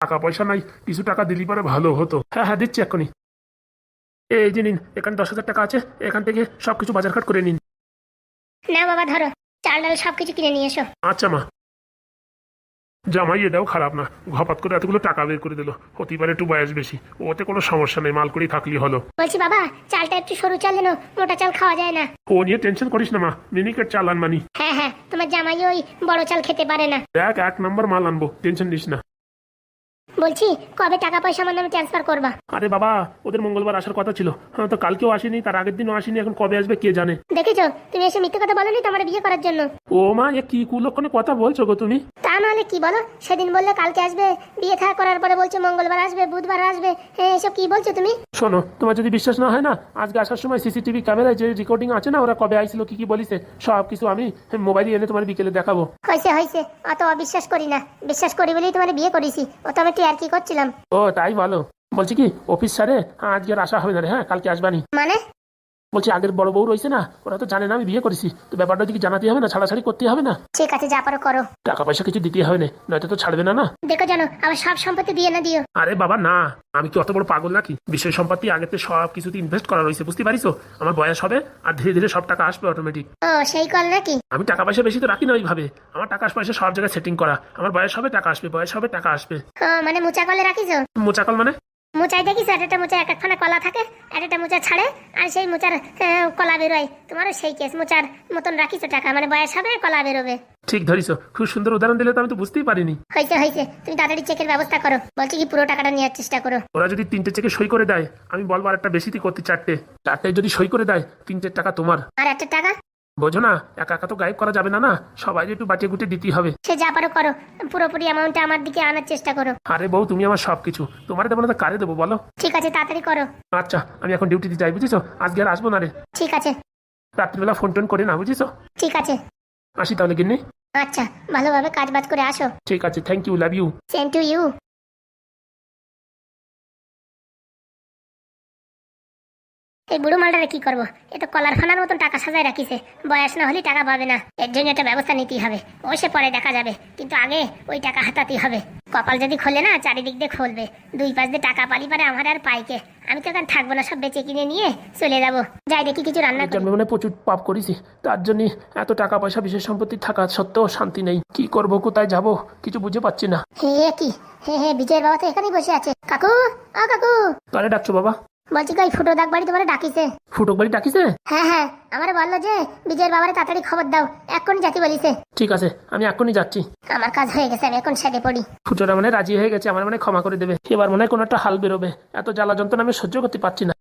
টাকা পয়সা নাই কিছু টাকা দিলি পরে ভালো হতো। হ্যাঁ হ্যাঁ দিচ্ছি এক্ষুনি। এই যে নিন এখানে দশ হাজার টাকা আছে এখান থেকে সব কিছু বাজারঘাট করে নিন। না বাবা ধরো চাল ডাল সব কিছু কিনে নিয়ে এসো। আচ্ছা মা। জামাই এটাও খারাপ না। ঘপাত করে এতগুলো টাকা বের করে দিল। হতেই পারে একটু বয়স বেশি। ওতে কোনো সমস্যা নেই মাল করেই থাকলেই হলো। বলছি বাবা চালটা একটু সরু চাল যেন মোটা চাল খাওয়া যায় না। ও নিয়ে টেনশন করিস না মা। মিনিকেট চাল আনমানি হ্যাঁ হ্যাঁ তোমার জামাই ওই বড় চাল খেতে পারে না। দেখ এক নম্বর মাল আনব টেনশন নিস না। বলছি কবে টাকা পয়সা আমার নামে ট্রান্সফার করবা? আরে বাবা ওদের মঙ্গলবার আসার কথা ছিল। হ্যাঁ তো কালকেও আসেনি তার আগের দিনও আসেনি এখন কবে আসবে কে জানে? দেখেছ তুমি এসে মিথ্যে কথা বলনি তোমার বিয়ে করার জন্য? ও মা এ কি কুলক্ষণে কথা বলছো গো তুমি? তা নাহলে কি বলো? সেদিন বললে কালকে আসবে বিয়ে থা করার পরে বলছে মঙ্গলবার আসবে বুধবার আসবে। হ্যাঁ এসব কি বলছো তুমি? শোনো তোমার যদি বিশ্বাস না হয় না আজকে আসার সময় সিসিটিভি ক্যামেরায় যে রেকর্ডিং আছে না ওরা কবে আইছিল কি কি বলিছে সব কিছু আমি মোবাইলে এনে তোমার বিকেলে দেখাবো। হয়েছে হয়েছে অত অবিশ্বাস করি না। বিশ্বাস করি বলেই তোমার বিয়ে করেছি ও তো আমি টিয়ার কি করছিলাম? ও তাই ভালো বলছি কি অফিস স্যারে আজকে আর আসা হবে না রে হ্যাঁ? কালকে আসবানি। মানে? বলছি আগের বড় বউ রয়েছে না ওরা তো জানে না আমি বিয়ে করেছি। তো ব্যাপারটা দিকে জানাতে হবে না? ছাড়াছাড়ি করতে হবে না? ঠিক আছে যা পারো করো। টাকা পয়সা কিছু দিতে হবে না নয়তো তো ছাড়বে না না? দেখো জানো আবার সব সম্পত্তি দিয়ে না দিও। আরে বাবা না। আমি কি অত বড় পাগল নাকি? বিষয় সম্পত্তি আগেতে সব কিছুতে ইনভেস্ট করা রয়েছে বুঝতে পারিস আমার বয়স হবে আর ধীরে ধীরে সব টাকা আসবে অটোমেটিক ও সেই কল নাকি? আমি টাকা পয়সা বেশি তো রাখি না ওইভাবে। আমার টাকা পয়সা সব জায়গায় সেটিং করা। আমার বয়স হবে টাকা আসবে বয়স হবে টাকা আসবে। ও মানে মুচা কলে রাখিছো? মোচাকল মানে? মুচাই দেখিস এক একটা মুচা এক একখানা কলা থাকে এক একটা মোচা ছাড়ে আর সেই মোচার কলা বেরোয়। তোমারও সেই কেস মোচার মতন রাখিছো টাকা মানে বয়স হবে কলা বেরোবে। ঠিক ধরিস খুব সুন্দর উদাহরণ দিলে তো আমি তো বুঝতেই পারিনি। হয়েছে হয়েছে তুমি তাড়াতাড়ি চেকের ব্যবস্থা করো বলছি কি পুরো টাকাটা নেওয়ার চেষ্টা করো। ওরা যদি তিনটে চেকে সই করে দেয় আমি বলব আর একটা বেশিতে করতে চারটে। চারটে যদি সই করে দেয় তিনটে টাকা তোমার। আর একটা টাকা? বোঝো না একা একা তো গায়েব করা যাবে না না সবাই একটু বাঁচিয়ে গুটে দিতেই হবে। সে যা পারো করো পুরোপুরি অ্যামাউন্টটা আমার দিকে আনার চেষ্টা করো। আরে বউ তুমি আমার সব কিছু তোমার দেবো না তো কারে দেবো বলো? ঠিক আছে তাড়াতাড়ি করো। আচ্ছা আমি এখন ডিউটিতে যাই বুঝেছ? আজকে আর আসব না রে। ঠিক আছে। রাত্রিবেলা ফোন টোন করে না বুঝেছ? ঠিক আছে। আসি তাহলে গিন্নি। আচ্ছা ভালোভাবে কাজ বাজ করে আসো। ঠিক আছে thank you love you same to you এই বুড়ো মালটারে কি করব? এ তো কলার খানার মতন টাকা সাজায় রাখিছে। বয়স না হলে টাকা পাবে না। এর জন্য একটা ব্যবস্থা নিতেই হবে। ও সে পরে দেখা যাবে। কিন্তু আগে ওই টাকা হাতাতেই হবে। কপাল যদি খোলে না চারিদিক দিয়ে খুলবে। দুই পাশ দিয়ে টাকা পালি পারে আমার আর পাইকে। আমি তো এখন থাকব না সব বেচে কিনে নিয়ে চলে যাব। যাই দেখি কিছু রান্না করি। জন্মে মানে প্রচুর পাপ করেছি। তার জন্য এত টাকা পয়সা বিশেষ সম্পত্তি থাকা সত্ত্বেও শান্তি নেই। কি করব কোথায় যাব? কিছু বুঝে পাচ্ছি না। হে কি? হে হে বিজয়ের বাবা তো এখানেই বসে আছে। কাকু? আ কাকু? কারে ডাকছো বাবা? বলছি কই ফুটো দাগ বাড়ি তোমার ডাকিছে। ফুটক বাড়ি ডাকিছে? হ্যাঁ হ্যাঁ আমারে বলল যে বিজয়ের বাবারে তাড়াতাড়ি খবর দাও এক্ষুনি জাতি বলিছে। ঠিক আছে আমি এখনই যাচ্ছি। আমার কাজ হয়ে গেছে আমি এখন সেটে পড়ি। ফুটোরা মানে রাজি হয়ে গেছে আমার মানে ক্ষমা করে দেবে। এবার মনে হয় কোনো একটা হাল বেরোবে এত জ্বালা যন্ত্রণা আমি সহ্য করতে পারছি না।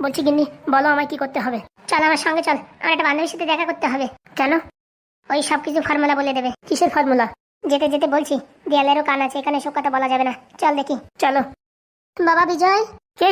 বলছি গিন্নি বলো আমায় কি করতে হবে। চল আমার সঙ্গে চল আমার একটা বান্ধবীর সাথে দেখা করতে হবে। কেন? ওই সব কিছু ফর্মুলা বলে দেবে কিসের ফর্মুলা যেতে যেতে বলছি দেয়ালেরও কান আছে এখানে সব কথা বলা যাবে না। চল দেখি চলো। বাবা বিজয়? কে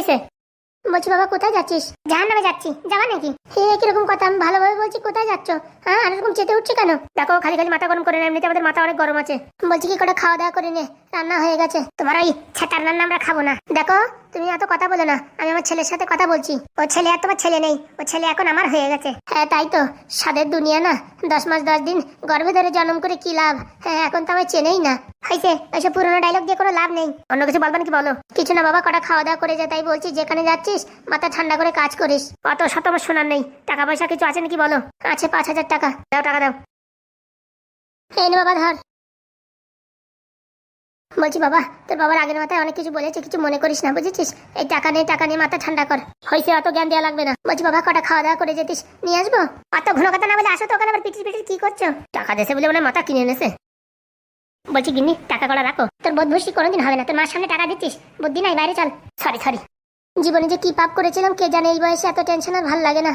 বলছি, বাবা, কোথায় যাচ্ছিস? জাহান নামে যাচ্ছি। যাবা নাকি? হে কীরকম কথা? আমি ভালোভাবে বলছি, কোথায় যাচ্ছ? হ্যাঁ আর এরকম চেতে উঠছি কেন? দেখো, খালি খালি মাথা গরম করে না এমনিতে আমাদের মাথা অনেক গরম আছে। বলছি কি করে? খাওয়া দাওয়া করে নে। রান্না হয়ে গেছে। তোমার ওই ছাতার রান্না আমরা খাব না। দেখো, তুমি এত কথা বলো না। আমি আমার ছেলের সাথে কথা বলছি। ও ছেলে আর তোমার ছেলে নেই। ও ছেলে এখন আমার হয়ে গেছে। হ্যাঁ তাই তো। সাদের দুনিয়া না। দশ মাস দশ দিন গর্ভে ধরে জন্ম করে কি লাভ? হ্যাঁ এখন তো আমায় চেনেই না। হয়েছে, ওইসব পুরোনো ডায়লগ দিয়ে কোনো লাভ নেই। অন্য কিছু বলবেন কি বলো? কিছু না বাবা, কটা খাওয়া দাওয়া করে যা, তাই বলছি। যেখানে যাচ্ছিস মাথা ঠান্ডা করে কাজ করিস। অত শত আমার শোনার নেই। টাকা পয়সা কিছু আছে নাকি বলো? আছে পাঁচ হাজার টাকা। দাও টাকা দাও। এই বাবা, ধর। বলছি, বাবা, তোর বাবার আগের মাথায় অনেক কিছু বলেছে, কিছু মনে করিস না, বুঝেছিস? এই টাকা নেই, টাকা নিয়ে মাথা ঠান্ডা কর। হয়েছে অত জ্ঞান দেওয়া লাগবে না। বলছি, বাবা, কটা খাওয়া দাওয়া করে যেতিস? নিয়ে আসব? অত ঘন কথা না বলে আসো তো ওখানে আবার পিটিস পিটিস কি করছ? টাকা দেশে বলে মনে মাথা কিনে এনেছে। বলছি, গিন্নি, টাকা করা রাখো। তোর বোধ কোনোদিন হবে না। তোর মার সামনে টাকা দিচ্ছিস। বুদ্ধি নাই, বাইরে চল। Sorry sorry. জীবনে যে কি পাপ করেছিলাম, কে জানে এই বয়সে এত টেনশন আর ভালো লাগে না।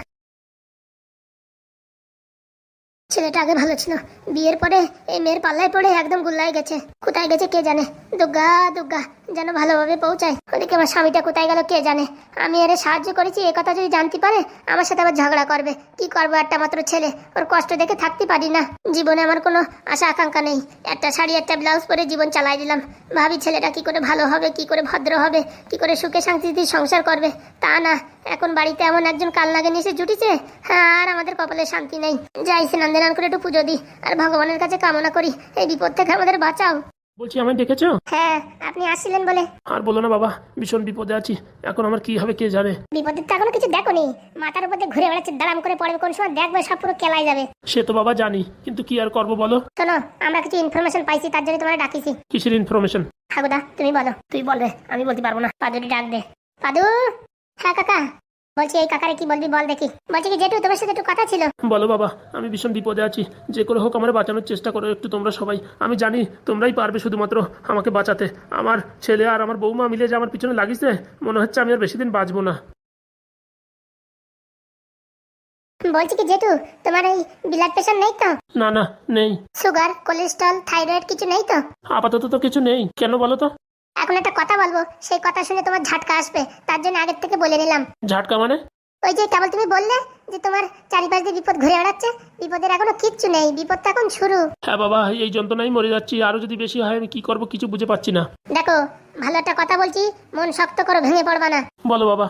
ছেলেটা আগে ভালো ছিল। বিয়ের পরে এই মেয়ের পাল্লায় পড়ে একদম গুল্লায় গেছে। কোথায় গেছে কে জানে? দুগ্গা দুগ্গা, যেন ভালোভাবে পৌঁছায়। ওদিকে আমার স্বামীটা কোথায় গেল কে জানে? আমি এর সাহায্য করেছি, এ কথা যদি জানতে পারে, আমার সাথে আবার ঝগড়া করবে। কি করব একটা মাত্র ছেলে? ওর কষ্ট দেখে থাকতে পারি না। জীবনে আমার কোনো আশা, আকাঙ্ক্ষা নেই। একটা শাড়ি, একটা ব্লাউজ পরে জীবন চালাই দিলাম। ভাবি ছেলেটা কি করে ভালো হবে, কি করে ভদ্র হবে, কি করে সুখে শান্তিতে সংসার করবে? তা না। এখন বাড়িতে এমন একজন কাল লাগে এসে জুটিছে? হ্যাঁ আর আমাদের কপালে শান্তি নেই। যাই স্নান ধান করে একটু পুজো দিই আর ভগবানের কাছে কামনা করি। এই বিপদ থেকে আমাদের বাঁচাও। বলছি আমায় ডেকেছো? হ্যাঁ আপনি আসছিলেন বলে। আর বলো না বাবা ভীষণ বিপদে আছি। এখন আমার কি হবে কে জানে? বিপদের তো এখনও কিছু দেখোনি। মাথার উপর দিয়ে ঘুরে বেড়াচ্ছে দাঁড়াম করে পড়বে কোন সময় দেখবে সব পুরো কেলাই যাবে। সে তো বাবা জানি কিন্তু কি আর করব বলো? শোনো আমরা কিছু ইনফরমেশন পাইছি তার জন্য তোমার ডাকিছি। কিসের ইনফরমেশন ঠাকুদা তুমি বলো তুই বলবে আমি বলতে পারব না। পাদুরি ডাক দে। পাদু! হ্যাঁ কাকা। বলছি এই কাকারে কি বলবি বল দেখি। বলছি কি জেঠু তোমার সাথে একটু কথা ছিল? বলো বাবা আমি ভীষণ বিপদে আছি। যে করে হোক আমার বাঁচানোর চেষ্টা করো একটু তোমরা সবাই। আমি জানি তোমরাই পারবে শুধুমাত্র আমাকে বাঁচাতে। আমার ছেলে আর আমার বৌমা মিলে যে আমার পিছনে লাগিছে মনে হচ্ছে আমি আর বেশি দিন বাঁচবো না। বলছি কি জেঠু তোমার এই ব্লাড প্রেশার নেই তো? না না নেই। সুগার কোলেস্ট্রল থাইরয়েড কিছু নেই তো? আপাতত তো কিছু নেই। কেন বলো তো? এখন একটা কথা বলব সেই কথা শুনে তোমার ঝাটকা আসবে তার জন্য আগের থেকে বলে নিলাম। ঝাটকা মানে? ওই যে কেবল তুমি বললে যে তোমার চারিপাশ দিয়ে বিপদ ঘুরে বেড়াচ্ছে বিপদের এখনও কিচ্ছু নেই বিপদ তো এখন শুরু। হ্যাঁ বাবা এই যন্ত্রণাই মরে যাচ্ছি আরও যদি বেশি হয় আমি কি করব কিছু বুঝে পাচ্ছি না। দেখো ভালো একটা কথা বলছি মন শক্ত করো ভেঙে পড়বা না। বলো বাবা।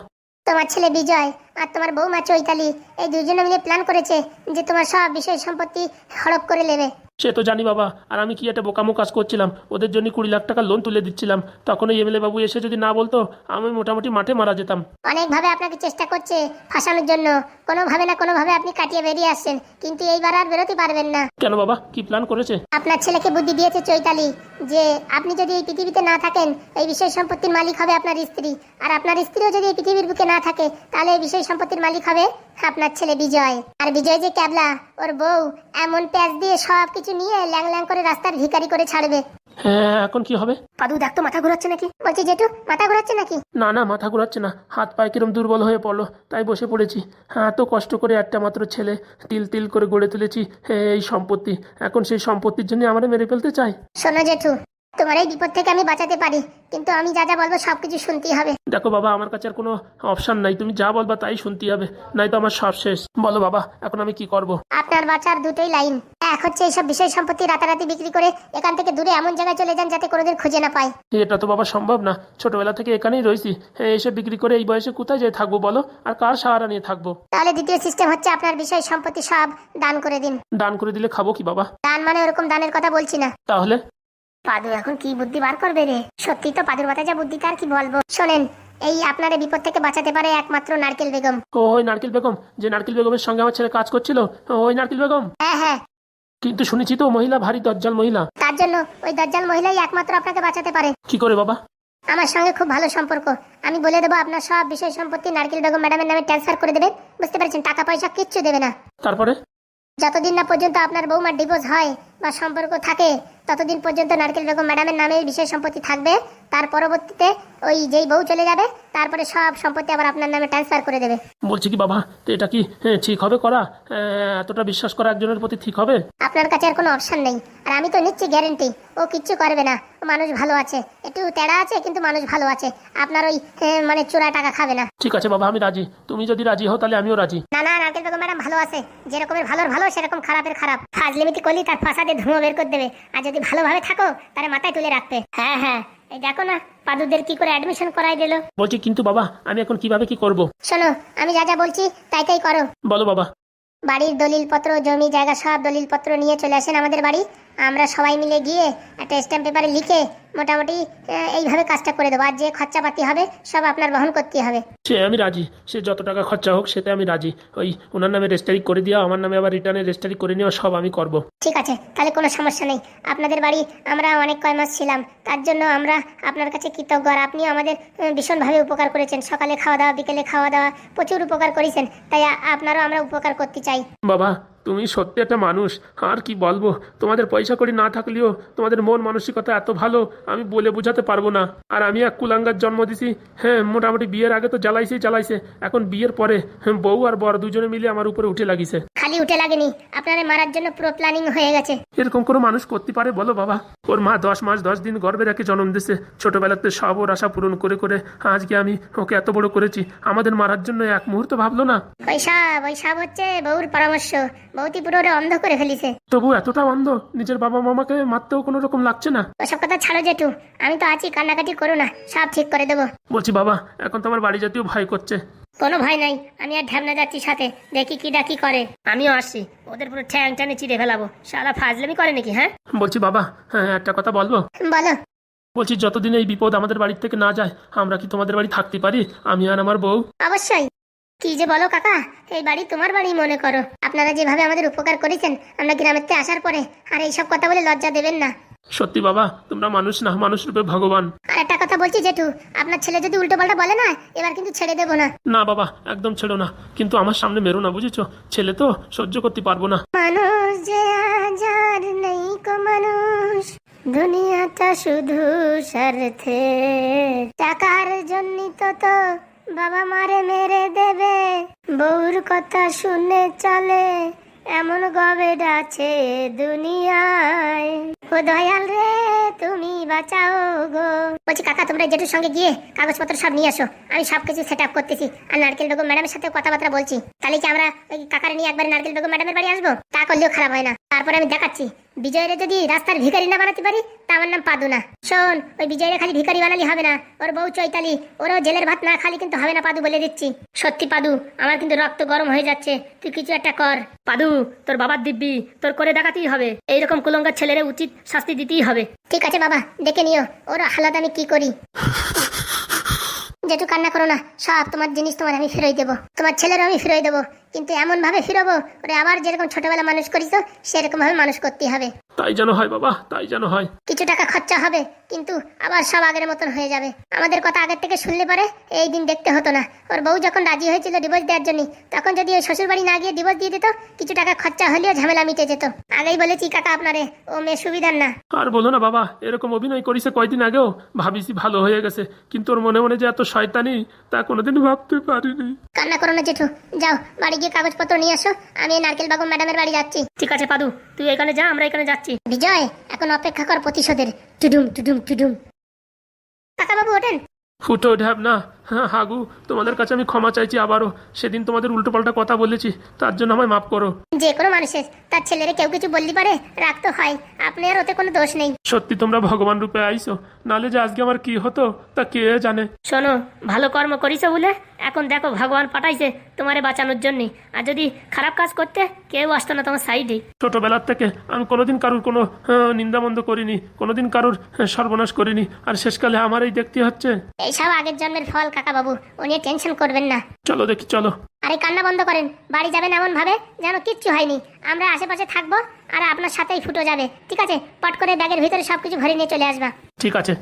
তোমার ছেলে বিজয় আর তোমার বৌমা চৈতালি এই দুজনে মিলে প্ল্যান করেছে যে তোমার সব বিষয় সম্পত্তি হড়প করে নেবে। সে তো জানি বাবা আর আমি কি একটা বোকামো কাজ করছিলাম ওদের জন্য কুড়ি লাখ টাকা লোন তুলে দিচ্ছিলাম। তখন এই এমএলএ বাবু এসে যদি না বলতো আমি মোটামুটি মাঠে মারা যেতাম। অনেকভাবে আপনাকে চেষ্টা করছে ফাঁসানোর জন্য। কোনোভাবে না কোনোভাবে আপনি কাটিয়ে বেরিয়ে আসছেন কিন্তু এইবার আর বেরোতে পারবেন না। কেন বাবা কি প্ল্যান করেছে? আপনার ছেলেকে বুদ্ধি দিয়েছে চৈতালি যে আপনি যদি এই পৃথিবীতে না থাকেন এই বিষয় সম্পত্তির মালিক হবে আপনার স্ত্রী। আর আপনার স্ত্রীও যদি এই পৃথিবীর বুকে না থাকে তাহলে এই বিষয় সম্পত্তির মালিক হবে আপনার ছেলে বিজয়। আর বিজয় যে ক্যাবলা ওর বউ এমন প্যাচ দিয়ে সব কিছু নিয়ে ল্যাং ল্যাং করে রাস্তার ভিখারি করে ছাড়বে। হ্যাঁ এখন কি হবে? পাদু দেখ তো মাথা ঘোরাচ্ছে নাকি? বলছি জেঠু মাথা ঘোরাচ্ছে নাকি? না না মাথা ঘোরাচ্ছে না। হাত পায়ে কিরম দুর্বল হয়ে পড়ল তাই বসে পড়েছি। হ্যাঁ এত কষ্ট করে একটা মাত্র ছেলে তিল তিল করে গড়ে তুলেছি হ্যাঁ, এই সম্পত্তি। এখন সেই সম্পত্তির জন্য আমারে মেরে ফেলতে চাই শোনো জেঠু তোমার এই বিপদ থেকে আমি বাঁচাতে পারি কিন্তু আমি যা যা বলব সবকিছু শুনতেই হবে। দেখো বাবা আমার কাছে আর কোনো অপশন নাই। তুমি যা বলবা তাই শুনতেই হবে নাই তো আমার সব শেষ। বলো বাবা এখন আমি কি করব। আপনার বাঁচার দুটোই লাইন। এক হচ্ছে এইসব বিষয় সম্পত্তি রাতারাতি বিক্রি করে এখান থেকে দূরে এমন জায়গায় চলে যান যাতে কোনোদিন খুঁজে না পায়। এটা তো বাবা সম্ভব না। ছোটবেলা থেকে এখানেই রয়েছি। হ্যাঁ, এসে বিক্রি করে এই বয়সে কোথায় যেয়ে থাকব বলো? আর কার সাহারা নিয়ে থাকব? তাহলে দ্বিতীয় সিস্টেম হচ্ছে আপনার বিষয় সম্পত্তি সব দান করে দিন। দান করে দিলে খাব কি বাবা? দান মানে ওরকম দানের কথা বলছি না। তাহলে? পাদু এখন কি বুদ্ধি বার করবে রে? সত্যি তো পাদুর মাথায় যা বুদ্ধি তার কি বলব? শোনেন এই আপনার বিপদ থেকে বাঁচাতে পারে একমাত্র নারকেল বেগম। ওই নারকেল বেগম যে নারকেল বেগমের সঙ্গে আমার ছেলে কাজ করছিল ওই নারকেল বেগম? হ্যাঁ হ্যাঁ। কিন্তু শুনেছি তো মহিলা ভারী দজ্জাল মহিলা। তার জন্য ওই দজ্জাল মহিলাই একমাত্র আপনাকে বাঁচাতে পারে। কি করে বাবা? আমার সঙ্গে খুব ভালো সম্পর্ক। আমি বলে দেবো আপনার সব বিষয় সম্পত্তি নারকেল বেগম ম্যাডামের নামে ট্রান্সফার করে দেবেন। বুঝতে পারছেন? টাকা পয়সা কিচ্ছু দেবে না। তারপরে? যতদিন না পর্যন্ত আপনার বৌমার ডিভোর্স হয় বা সম্পর্ক থাকে ততদিন পর্যন্ত নারকেল বেগম ম্যাডামের নামে বিষয় সম্পত্তি থাকবে। তার পরবর্তীতে ওই যেই বউ চলে যাবে তারপরে সব সম্পত্তি আবার আপনার নামে ট্রান্সফার করে দেবে। বলছি কি বাবা তো এটা কি হ্যাঁ, ঠিক হবে করা? হ্যাঁ, এতটা বিশ্বাস করা একজনের প্রতি ঠিক হবে? আপনার কাছে আর কোনো অপশন নেই। আর আমি তো নিচ্ছি গ্যারেন্টি ও কিচ্ছু করবে না। ও মানুষ ভালো আছে। একটু তেড়া আছে কিন্তু মানুষ ভালো আছে। আপনার ওই হ্যাঁ, মানে চোরা টাকা খাবে না। ঠিক আছে বাবা আমি রাজি। তুমি যদি রাজি হও তাহলে আমিও রাজি। না না নারকেল বেগম ম্যাডাম ভালো আছে। যেরকমের ভালোর ভালো সেরকম খারাপের খারাপ। ফাজলিমিতি করলি তার ফাঁসাতে ধুঁয়ো বের করে দেবে। আর যদি ভালোভাবে থাকো তাহলে মাথায় তুলে রাখতে। হ্যাঁ হ্যাঁ। এই দেখো না পাদুদের কি করে অ্যাডমিশন করাই দিল। বলছি কিন্তু বাবা আমি এখন কীভাবে কি করব? শোনো আমি যা যা বলছি তাই তাই করো। বলো বাবা। বাড়ির দলিলপত্র জমি জায়গা সব দলিলপত্র নিয়ে চলে আসেন আমাদের বাড়ি। আমরা সবাই মিলে গিয়ে একটা স্ট্যাম্প পেপারে লিখে মোটামুটি এইভাবে কাজটা করে দেবো। আর যে খরচাপাতি হবে সব আপনার বহন করতে হবে। সে আমি রাজি। সে যত টাকা খরচা হোক সেটা আমি রাজি। ওই ওনার নামে রেজিস্টারি করে দেওয়া আমার নামে আবার রিটার্নে রেজিস্টারি করে নেওয়া সব আমি করব। ঠিক আছে তাহলে কোনো সমস্যা নেই। আপনাদের বাড়ি আমরা অনেক কয় মাস ছিলাম। তার জন্য আমরা আপনার কাছে কৃতজ্ঞ। আর আপনিও আমাদের ভীষণভাবে উপকার করেছেন। সকালে খাওয়া দাওয়া বিকেলে খাওয়া দাওয়া প্রচুর উপকার করেছেন। তাই আপনারও আমরা উপকার করতে চাই। বাবা তুমি সত্যি একটা মানুষ আর কি বলব? তোমাদের পয়সা করি না থাকলেও তোমাদের মন মানসিকতা এত ভালো আমি বলে বোঝাতে পারব না। আর আমি এক কুলাঙ্গার জন্ম দিছি হ্যাঁ মোটামুটি বিয়ের আগে তো জ্বালাইছে জ্বালাইছে এখন বিয়ের পরে হ্যাঁ, বউ আর বর দুজনে মিলে আমার উপরে উঠে লাগিছে। খালি উঠে লাগেনি। আপনারা মারার জন্য পুরো প্ল্যানিং হয়ে গেছে। এরকম কোনো মানুষ করতে পারে? বলো বাবা। ওর মা দশ মাস দশ দিন গর্ভে রেখে জন্ম দিছে। ছোটবেলাতে সব ওর আশা পূরণ করে করে আজকে আমি ওকে এত বড় করেছি। আমাদের মারার জন্য এক মুহূর্ত ভাবলো না? বৈশাখ বৈশাখ হচ্ছে বউর পরামর্শ। বৌতি পুরো ওরে অন্ধ করে ফেলিছে। তবু এতটা অন্ধ? নিজের বাবা মামাকে মারতেও কোনো রকম লাগছে না? ওসব কথা ছাড়ো জেঠু। আমি তো আছি কান্নাকাটি করো না। সব ঠিক করে দেবো। বলছি বাবা এখন তো আমার বাড়ি জাতীয় ভয় করছে। কোনো ভয় নাই আমি আর ঢ্যাবনা যাচ্ছি সাথে দেখি কি ডাকি করে। আমিও আসছি ওদের পুরো ঠ্যাং টানে চিড়ে ফেলাবো। শালা ফাজলামি করে নাকি হ্যাঁ? বলছি বাবা হ্যাঁ একটা কথা বলব? বলো। বলছি যতদিন এই বিপদ আমাদের বাড়ির থেকে না যায় আমরা কি তোমাদের বাড়ি থাকতে পারি? আমি আর আমার বউ। অবশ্যই। কি যে বলো কাকা এই বাড়ি তোমার বাড়ি মনে করো। আপনারা যেভাবে আমাদের উপকার করেছেন আমরা গ্রামের থেকে আসার পরে আর এইসব কথা বলে লজ্জা দেবেন না। সত্যি বাবা তোমরা মানুষ না মানুষ রূপে ভগবান। আর একটা কথা বলছি জেঠু আপনার ছেলে যদি উল্টো পাল্টা বলে না এবার কিন্তু ছেড়ে দেবো না। না বাবা একদম ছেড়ো না কিন্তু আমার সামনে মেরো না বুঝেছ? ছেলে তো সহ্য করতে পারব না। মানুষ যে আজার নেই কো মানুষ দুনিয়াটা শুধু স্বার্থে। টাকার জন্য তো তো বাবা মারে মেরে দেবে বউর কথা শুনে চলে। এমন গবেড আছে দুনিয়ায়। ও দয়াল রে, তুমি বাঁচাও গো। বলছি, কাকা, তোমরা জেঠুর সঙ্গে গিয়ে কাগজপত্র সব নিয়ে আসো আমি সব কিছু সেট আপ করতেছি। আর নারকেল বেগম ম্যাডামের সাথে কথাবার্তা বলছি। তাহলে কি আমরা ওই কাকারে নিয়ে একবার নারকেল বেগম ম্যাডামের বাড়ি আসব? তা করলেও খারাপ হয় না। তারপরে আমি দেখাচ্ছি। বিজয়ের যদি রাস্তার ভিখারি না বানাতে পারি তা আমার নাম পাদু না শোন ওই বিজয়ের খালি ভিখারি বানালি হবে না। ওর বউ চৈতালি ওরও জেলের ভাত না খালি কিন্তু হবে না পাদু বলে দিচ্ছি। সত্যি পাদু আমার কিন্তু রক্ত গরম হয়ে যাচ্ছে। তুই কিছু একটা কর। পাদু তোর বাবার দিব্যি তোর করে দেখাতেই হবে। এইরকম কুলঙ্গার ছেলেরে উচিত শাস্তি দিতেই হবে। ঠিক আছে বাবা দেখে নিও ওর হালাত আমি কি করি। যেটু কান্না করো না সব তোমার জিনিস তোমার আমি ফিরই দেবো। তোমার ছেলেরও আমি ফিরই দেবো। কিন্তু এমন ভাবে ফিরবো ওরে আবার যেরকম ছোটবেলা মানুষ করিস সেরকম ভাবে মানুষ করতে হবে। তাই যেন হয় বাবা তাই যেন হয়। কিছু টাকা খরচা হবে কিন্তু আবার সব আগের মতন হয়ে যাবে। আমাদের কথা আগের থেকে শুনলে পরে এই দিন দেখতে হতো না। ওর বউ যখন রাজি হয়েছিল ডিভোর্স দেওয়ার জন্য তখন যদি ওই শ্বশুর বাড়ি না গিয়ে ডিভোর্স দিয়ে দিত কিছু টাকা খরচা হলেও ঝামেলা মিটে যেত। আগেই বলেছি কাকা আপনারে ও মেয়ে সুবিধার না। আর বলো না বাবা এরকম অভিনয় করেছে কয়দিন আগেও ভাবিছি ভালো হয়ে গেছে কিন্তু ওর মনে মনে যে এত শয়তানি তা কোনোদিন ভাবতে পারিনি। কান্না করো না জেঠু যাও বাড়ি গিয়ে কাগজপত্র নিয়ে আসো আমি নারকেল বাগম ম্যাডামের বাড়ি যাচ্ছি। ঠিক আছে পাদু তুই এখানে যা আমরা এখানে যাচ্ছি। বিজয় এখন অপেক্ষা কর প্রতিশোধের। টুডুম টুডুম টুডুম। কাকাবাবু ওঠেন। ফুটো ঢ্যাব না হ্যাঁ হাগু তোমাদের কাছে আমি ক্ষমা চাইছি আবারও। সেদিন তোমাদের উল্টোপাল্টা কথা বলেছি তার জন্য আমায় মাফ করো। যে কোনো মানুষের তার ছেলেরে কেউ কিছু বললি পারে রাখতে হয়। আপনার ওতে কোনো দোষ নেই। সত্যি তোমরা ভগবান রূপে আইছো নালে যে আজকে আমার কি হতো তা কে জানে? শোনো ভালো কর্ম করিছো বলে এখন দেখো ভগবান পাঠাইছে তোমারে বাঁচানোর জন্য। আর যদি খারাপ কাজ করতে কেউ আসতো না তোমার সাইডে। ছোটবেলার থেকে আমি কোনোদিন কারুর কোনো আহ, নিন্দামন্দ করিনি কোনোদিন কারুর আহ, সর্বনাশ করিনি। আর শেষকালে আমার এই দেখতে হচ্ছে। এইসব আগের জন্মের ফল কাকাবাবু ও নিয়ে টেনশন করবেন না। চলো দেখি চলো। আরে কান্না বন্ধ করেন বাড়ি যাবেন এমন ভাবে যেন কিচ্ছু হয়নি। আমরা আশেপাশে থাকব আর আপনার সাথেই ফুটো যাবে ঠিক আছে? পট করে ব্যাগের ভিতরে সবকিছু ভরে নিয়ে চলে আসবা। ঠিক আছে।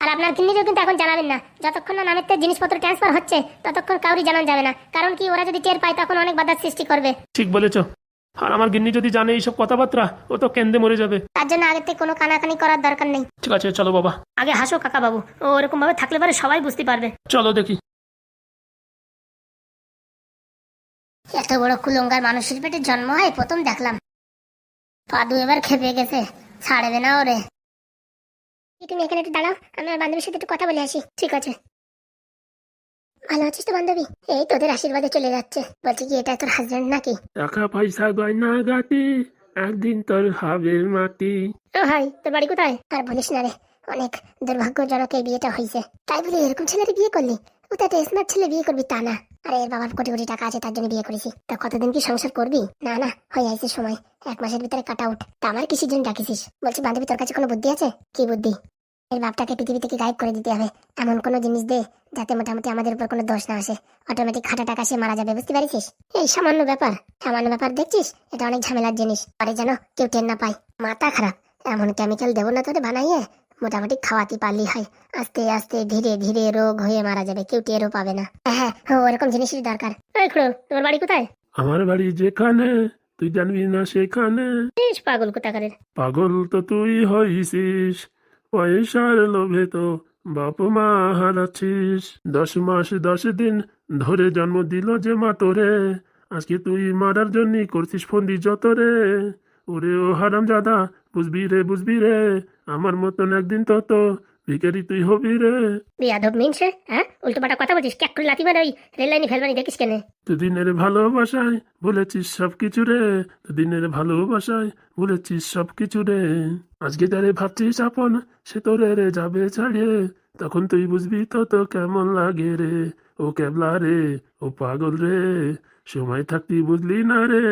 আর আপনার কিন্নিকেও কিন্তু এখন জানাবেন না। যতক্ষণ না নামের জিনিসপত্র ট্রান্সফার হচ্ছে ততক্ষণ কাউরি জানানো যাবে না। কারণ কি ওরা যদি টের পায় তখন অনেক বাধার সৃষ্টি করবে। ঠিক বলেছ। আর আমার গিন্নি যদি জানে এইসব কথাবার্তা ও তো কেন্দ্রে মরে যাবে। তার জন্য আগে থেকে কোনো কানাকানি করার দরকার নেই। ঠিক আছে চলো বাবা। আগে হাসো কাকা বাবু ও ওরকম ভাবে থাকলে পারে সবাই বুঝতে পারবে। চলো দেখি। এত বড় কুলঙ্গার মানুষের পেটে জন্ম হয় প্রথম দেখলাম। পাদু এবার খেপে গেছে। ছাড়বে না ওরে। তুমি এখানে একটু দাঁড়াও আমি আমার বান্ধবীর সাথে একটু কথা বলে আসি। ঠিক আছে। ভালো আছিস তো বান্ধবী? এই তোদের আশীর্বাদে চলে যাচ্ছে। বলছি কি এটা তোর হাজবেন্ড নাকি? টাকা পয়সা গয়না গাটি একদিন তোর হবে মাটি। ও ভাই তোর বাড়ি কোথায়? আর বলিস না রে অনেক দুর্ভাগ্যজনক এই বিয়েটা হয়েছে তাই বলে এরকম ছেলের বিয়ে করলি? ও তো একটা স্মার্ট ছেলে বিয়ে করবি, তা না। আরে, এর বাবার কোটি কোটি টাকা আছে, তার জন্য বিয়ে করেছি। তা কতদিন কি সংসার করবি? না না, হয়ে আইছে সময়। এক মাসের ভিতরে কাট আউট তা আমার কিসের জন্য ডাকিছিস বলছি, বান্ধবী তোর কাছে কোনো বুদ্ধি আছে? কি বুদ্ধি? এর বাপটাকে পৃথিবী থেকে গায়েব করে দিতে হবে? এমন কোনো জিনিস দে, যাতে মোটামুটি আমাদের উপর কোনো দোষ না আসে। অটোমেটিক খাটা টাকা সে মারা যাবে, বুঝতে পারিস এই সামান্য ব্যাপার সামান্য ব্যাপার দেখছিস? এটা অনেক ঝামেলার জিনিস। পরে যেন কেউ টের না পায়। মাথা খারাপ। এমন কেমিক্যাল দেবো না তোরে বানাইয়ে। মোটামুটি খাওয়াতে পারলি হয়। আস্তে আস্তে ধীরে ধীরে রোগ হয়ে মারা যাবে কেউ টেরও পাবে না। হ্যাঁ হ্যাঁ ওরকম জিনিসের দরকার। খুড়ো তোমার বাড়ি কোথায়? আমার বাড়ি যেখানে তুই জানবি না সেখানে। পাগল কোথাকারের। পাগল তো তুই হইছিস পয়সার লোভে তো বাপ মা হারাচ্ছিস। দশ মাস দশ দিন ধরে জন্ম দিল যে মা তোরে। আজকে তুই মারার জন্য করছিস ফন্দি যত রে। ওরে ও হারাম জাদা বুঝবি রে বুঝবি রে? আমার মতন একদিন তো তো ভিখারি তুই হবি রে। বিয়াদব মিনছে হ্যাঁ? উল্টো পাটা কথা বলছিস ক্যাক করে লাথি মারে ওই রেল লাইনে ফেলবানি দেখিস কেন? তুই দিনের ভালোবাসায় বলেছিস সব কিছু রে তুই দিনের ভালোবাসায় বলেছিস সব কিছু রে। আজকে তারে ভাবছিস আপন সে তোরে রে যাবে ছাড়িয়ে তখন তুই বুঝবি তো তো কেমন লাগে রে। ও কেবলা রে ও পাগল রে সময় থাকতি বুঝলি না রে।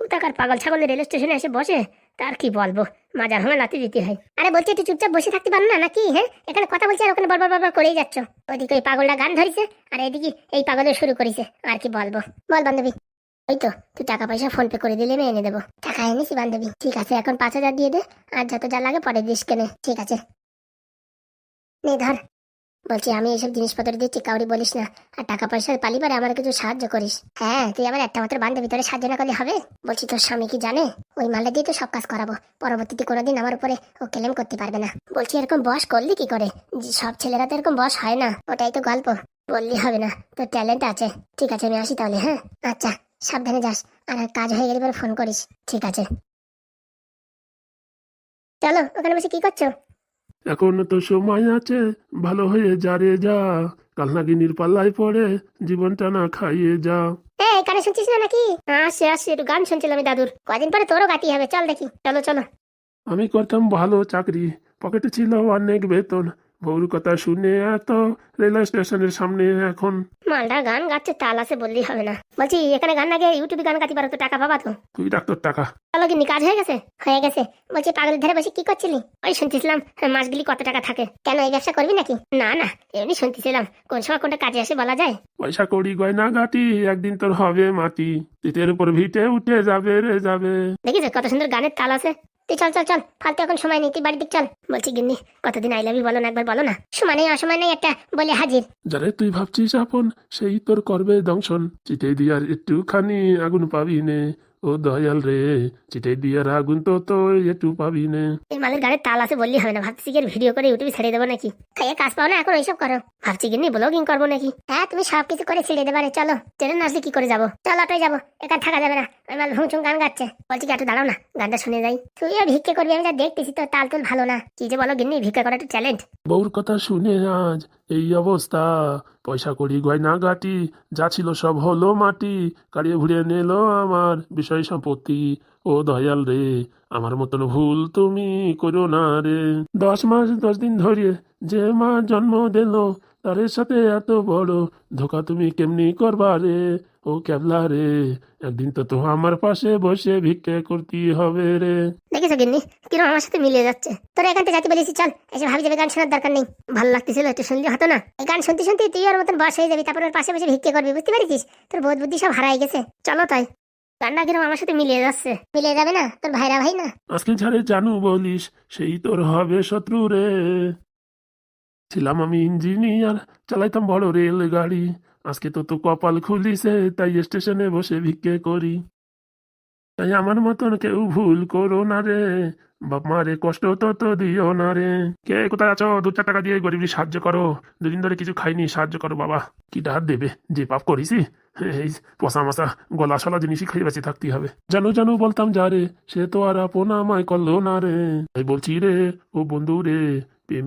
কোথাকার পাগল ছাগলের রেল স্টেশনে এসে বসে তার কি বলব? মাজার হয়ে লাতি দিতে হয়। আরে বলছি একটু চুপচাপ বসে থাকতে পারো না নাকি হ্যাঁ? এখানে কথা বলছি আর ওখানে বরবার বরবার করেই যাচ্ছ। ওইদিকে ওই পাগলটা গান ধরেছে আর এদিকে এই পাগলের শুরু করেছে। আর কি বলব? বল বান্ধবী। ওই তো, তুই টাকা পয়সা ফোন পে করে দিলে আমি এনে দেবো। টাকা এনেছি বান্ধবী। ঠিক আছে, এখন পাঁচ হাজার দিয়ে দে। আর যত যা লাগে পরে দিস কেনে। ঠিক আছে। নে, ধর। বলছি, আমি এইসব জিনিসপত্র দিচ্ছি, কাউরি বলিস না। আর টাকা পয়সা পালি পারে আমার কিছু সাহায্য করিস। হ্যাঁ তুই আবার একটা মাত্র বান্ধবী তোরে সাহায্য না করলে হবে? বলছি, তোর স্বামী কি জানে? ওই মালটা দিয়ে তো সব কাজ করাবো। পরবর্তীতে কোনোদিন আমার উপরে ও ক্লেম করতে পারবে না। বলছি, এরকম বস করলি কি করে? সব ছেলেরা তো এরকম বস হয় না। ওটাই তো গল্প। বললি হবে না। তোর ট্যালেন্ট আছে। ঠিক আছে, আমি আসি তাহলে হ্যাঁ? আচ্ছা সাবধানে যাস। আর কাজ হয়ে গেলে পরে ফোন করিস। ঠিক আছে। চলো, ওখানে বসে কি করছ? এখন তো সময় আছে ভালো হয়ে যা রে যা। কাল নাকি নির্পাল্লায় পড়ে জীবনটা না খাইয়ে যা। এই কানে শুনছিস না নাকি? আসে আসে একটু গান শুনছিলাম আমি দাদুর। কদিন পরে তোরও গাতি হবে চল দেখি। চলো চলো। আমি করতাম ভালো চাকরি পকেটে ছিল অনেক বেতন। বউর কথা শুনে এত রেল স্টেশনের সামনে এখন। মালটা গান গাচ্ছে তাল আছে বললেই হবে না। বলছি এখানে গান না গিয়ে ইউটিউবে গান গাতি পারো তো টাকা পাবা তো? তুই ডাক্তার টাকা। চলো কিন্তু কাজ হয়ে গেছে? হয়ে গেছে। বলছি পাগলের ধারে বসে কি করছিলি? ওই শুনতেছিলাম মাসগুলি কত টাকা থাকে। কেন এই ব্যবসা করবি নাকি? না না এমনি শুনতেছিলাম। কোন সময় কোনটা কাজে আসে বলা যায়? পয়সা কড়ি গয়না গাটি একদিন তোর হবে মাটি। তিতের উপর ভিটে উঠে যাবে রে যাবে। দেখিস কত সুন্দর গানের তাল আছে? তুই চল চল চল। ফালতু এখন সময় নেই, তুই বাড়ির দিক চল। বলছি, গিন্নি, কতদিন আই বলো না একবার বলো না। সময় নেই, অসময় নেই একটা বলে হাজির। যারে তুই ভাবছিস আপন, সেই তোর করবে দংশন। চিটে দিয়ার একটুখানি আগুন পাবি নে ও দয়াল রে চিটে দিয়ার আগুন তো তো একটু পাবি নে। এই মালের তাল আছে বললি হবে না ভাবছি কি ভিডিও করে ইউটিউবে ছেড়ে দেবো নাকি? খাইয়ে কাজ পাও না এখন ওইসব করো। ভাবছি গিন্নি ব্লগিং করব নাকি? হ্যাঁ তুমি সব কিছু করে ছেড়ে দেবারে চলো। ট্রেনে না কি করে যাব? চল অটোয় যাব। এখানে থাকা যাবে না। ওই মাল ভুংচুং গান গাচ্ছে। বলছি কি একটু দাঁড়াও না গানটা শুনে যাই। তুইও ভিক্ষে করবি আমি যা দেখতেছি তো তাল তুল ভালো না। কি যে বলো গিন্নি ভিক্ষা করা একটু ট্যালেন্ট বউর কথা শুনে আজ এই অবস্থা। পয়সা করি গয়না গাটি, যা ছিল সব হলো মাটি, কাড়িয়ে ঘুরে নিল আমার বিষয় সম্পত্তি। ও দয়াল রে, আমার মতন ভুল তুমি করো না রে। দশ মাস, দশ দিন ধরে যে মা জন্ম দিল, তার সাথে এত বড় ধোকা তুমি কেমনি করবা রে? ও ক্যাবলা রে একদিন তো তো আমার পাশে বসে ভিক্ষে করতে হবে রে। দেখেছ গিন্নি কিরম আমার সাথে মিলিয়ে যাচ্ছে। তোর এখান থেকে যাতে বলেছি চল এসে ভাবি যাবে গান শোনার দরকার নেই। ভালো লাগতেছিল একটু শুনলে হতো না। এই গান শুনতে শুনতে তুই ওর মতন বস হয়ে যাবি তারপর ওর পাশে বসে ভিক্ষে করবি বুঝতে পেরেছিস? তোর বোধ বুদ্ধি সব হারাই গেছে। চলো তাই। গানটা কিরম আমার সাথে মিলিয়ে যাচ্ছে। মিলিয়ে যাবে না? তোর ভাইরা ভাই না? আজকে ঝাড়ে জানু বলিস সেই তোর হবে শত্রু রে। ছিলাম আমি ইঞ্জিনিয়ার চালাইতাম বড় রেল গাড়ি আজকে তো তো কপাল খুলিছে, তাই স্টেশনে বসে ভিক্ষে করি। তাই আমার মতন কেউ ভুল করো না রে, বাপ মা রে কষ্ট তো দিও না রে। কে, কোথায় আছো? দু চার টাকা দিয়ে গরিবি সাহায্য করো। দুদিন ধরে কিছু খাইনি, সাহায্য করো বাবা। কি ডাক দেবে? যে পাপ করিসি এই পচা মশা গলা সলা জিনিসই খাই বেঁচে থাকতে হবে। জানো জানো বলতাম যা রে, সে তো আর আপন আমায় করল না রে। তাই বলছি রে, ও বন্ধু রে প্রেম